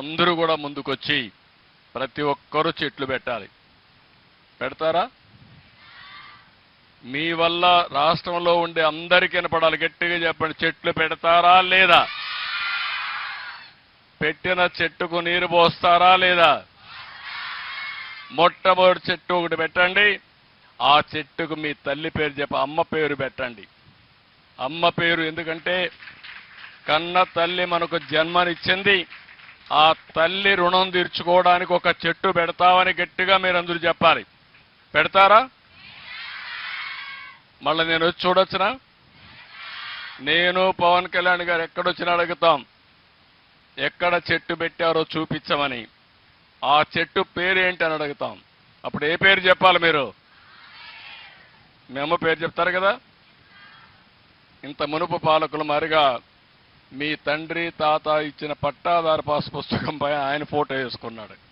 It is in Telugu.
మీరందరూ కూడా ముందుకొచ్చి ప్రతి ఒక్కరూ చెట్లు పెట్టాలి. పెడతారా? మీ వల్ల రాష్ట్రంలో ఉండే అందరికీ వినపడాలి. గట్టిగా చెప్పండి. చెట్లు పెడతారా లేదా? పెట్టిన చెట్టుకు నీరు పోస్తారా లేదా? మొట్టమొదటి చెట్టు ఒకటి పెట్టండి. ఆ చెట్టుకు మీ తల్లి పేరు చెప్ప అమ్మ పేరు పెట్టండి. అమ్మ పేరు ఎందుకంటే కన్న తల్లి మనకు జన్మనిచ్చింది. ఆ తల్లి రుణం తీర్చుకోవడానికి ఒక చెట్టు పెడతామని గట్టిగా మీరు అందరూ చెప్పాలి. పెడతారా? మళ్ళీ నేను వచ్చి చూడొచ్చునా? నేను పవన్ కళ్యాణ్ గారు ఎక్కడొచ్చినా అడుగుతాం. ఎక్కడ చెట్టు పెట్టారో చూపించమని. ఆ చెట్టు పేరు ఏంటి అని అడుగుతాం. అప్పుడు ఏ పేరు చెప్పాలి మీరు? మేము పేరు చెప్తారు కదా? ఇంత మునుపు పాలకులు మరిగా మీ తండ్రి తాత ఇచ్చిన పట్టాదారు పాస్ పుస్తకంపై ఆయన ఫోటో వేసుకున్నాడు.